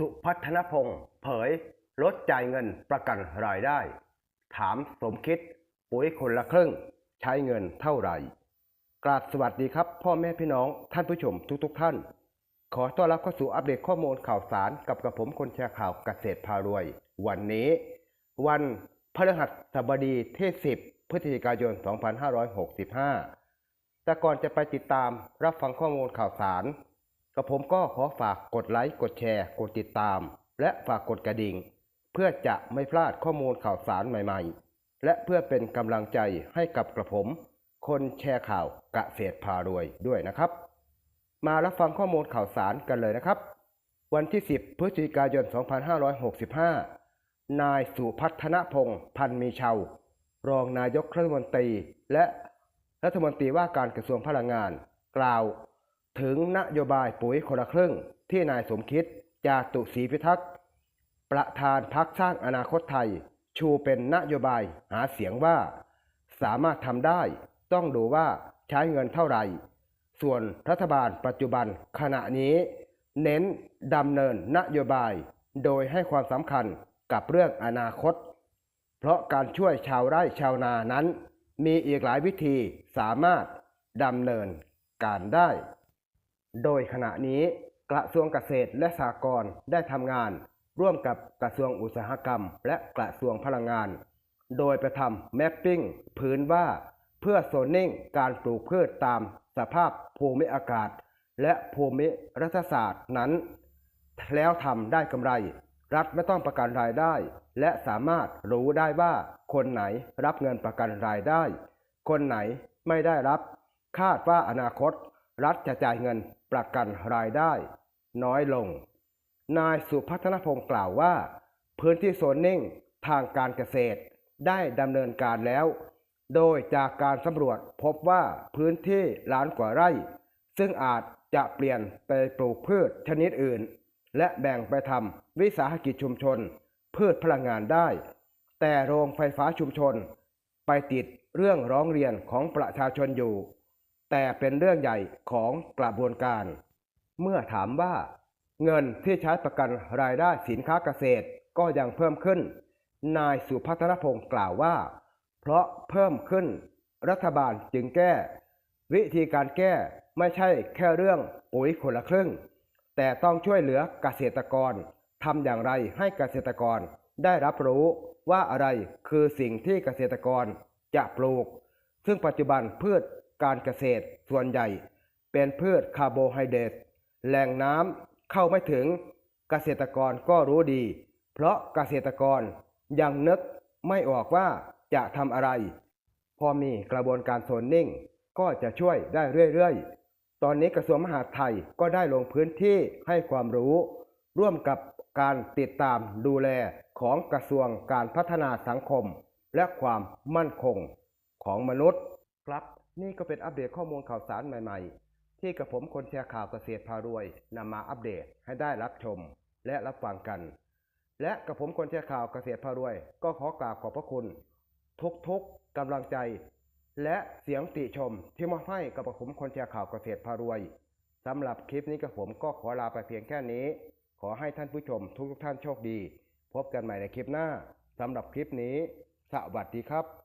สุพัฒนพงศ์เผย ลดจ่ายเงินประกันรายได้ ถามสมคิด ปุ๋ยคนละครึ่ง ใช้เงินเท่าไหร่ กราบสวัสดีครับ พ่อแม่พี่น้องท่านผู้ชมทุกๆทท่าน ขอต้อนรับเข้าสู่อัปเดตข้อมูลข่าวสารกับกระผมคนแชร์ข่าวเกษตรพารวย วันนี้ วันพฤหัสบดีที่10พฤศจิกายน 2565แต่ก่อนจะไปติดตามรับฟังข้อมูลข่าวสาร กระผมก็ขอฝากกดไลค์ กดแชร์ กดติดตาม และฝากกดกระดิ่ง เพื่อจะไม่พลาดข้อมูลข่าวสารใหม่ๆ และเพื่อเป็นกำลังใจให้กับกระผม คนแชร์ข่าวกะเกษพารวยด้วยนะครับ มารับฟังข้อมูลข่าวสารกันเลยนะครับ วันที่ 10 พฤศจิกายน 2565 นายสุพัฒนพงศ์พันมีเชาวรองนายกรัฐมนตรีและรัฐมนตรีว่าการกระทรวงพลังงาน กล่าว ถึงนโยบายปุ๋ยคนละครึ่งที่นายสมคิดจาตุศรีพิทักษ์ประธานพักสร้างอนาคตไทย ชูเป็นนโยบายหาเสียงว่า สามารถทำได้ ต้องดูว่าใช้เงินเท่าไหร่ ส่วนรัฐบาลปัจจุบันขณะนี้ เน้นดำเนินนโยบาย โดยให้ความสำคัญกับเรื่องอนาคต เพราะการช่วยชาวไร่ชาวนานั้น มีอีกหลายวิธีสามารถดำเนินการได้ โดยขณะนี้กระทรวงเกษตรและสหกรณ์ได้ทำงาน ร่วมกับกระทรวงอุตสาหกรรม และกระทรวงพลังงาน โดยไปทำแมปปิ้งพื้นว่า เพื่อโซนนิ่งการปลูกพืชตามสภาพภูมิอากาศ และภูมิรัฐศาสตร์นั้น แล้วทำได้กำไร รัฐไม่ต้องประกันรายได้ และสามารถรู้ได้ว่าคนไหนรับเงินประกันรายได้ คนไหนไม่ได้รับ คาดว่าอนาคต รัฐจะจ่ายเงินประกันรายได้ น้อยลง นายสุพัฒนพงศ์กล่าวว่า พื้นที่โซนนิ่งทางการเกษตรได้ดำเนินการแล้ว โดยจากการสำรวจพบว่าพื้นที่ล้านกว่าไร่ ซึ่งอาจจะเปลี่ยนไปปลูกพืชชนิดอื่น และแบ่งไปทำวิสาหกิจชุมชน พืชพลังงานได้ แต่โรงไฟฟ้าชุมชน ไปติดเรื่องร้องเรียนของประชาชนอยู่ แต่เป็นเรื่องใหญ่ของกระบวนการ เมื่อถามว่า เงินที่ใช้ประกันรายได้สินค้าเกษตรก็ยังเพิ่มขึ้น นายสุพัฒนพงศ์กล่าวว่า เพราะเพิ่มขึ้น รัฐบาลจึงแก้ วิธีการแก้ไม่ใช่แค่เรื่องปุ๋ยคนละครึ่ง แต่ต้องช่วยเหลือเกษตรกรทำอย่างไรให้เกษตรกรได้รับรู้ว่าอะไรคือสิ่งที่เกษตรกรจะปลูก ซึ่งปัจจุบันพืช การเกษตรส่วนใหญ่ เป็นพืชคาร์โบไฮเดรตแหล่งน้ำเข้าไม่ถึงเกษตรกรก็รู้ดี เพราะเกษตรกรยังนึกไม่ออกว่าจะทำอะไร พอมีกระบวนการโซนนิ่ง ก็จะช่วยได้เรื่อยๆ ตอนนี้กระทรวงมหาดไทยก็ได้ลงพื้นที่ให้ความรู้ ร่วมกับการติดตามดูแลของกระทรวงการพัฒนาสังคม และความมั่นคงของมนุษย์ครับนี่ก็เป็นอัปเดตข้อมูลข่าวสารใหม่ ๆ ที่กระผมคนแชร์ข่าวเกษตรพารวยนำมาอัปเดตให้ได้รับชม และรับฟังกัน และกระผมคนแชร์ข่าวเกษตรพารวย ก็ขอกราบขอบพระคุณ ทุกๆกำลังใจ และเสียงติชมที่มาให้กับผมคนแชร์ข่าวเกษตรพารวยสำหรับคลิปนี้กับผมก็ขอลาไปเพียงแค่นี้ ขอให้ท่านผู้ชมทุกๆท่านโชคดี พบกันใหม่ในคลิปหน้าสำหรับคลิปนี้ สวัสดีครับ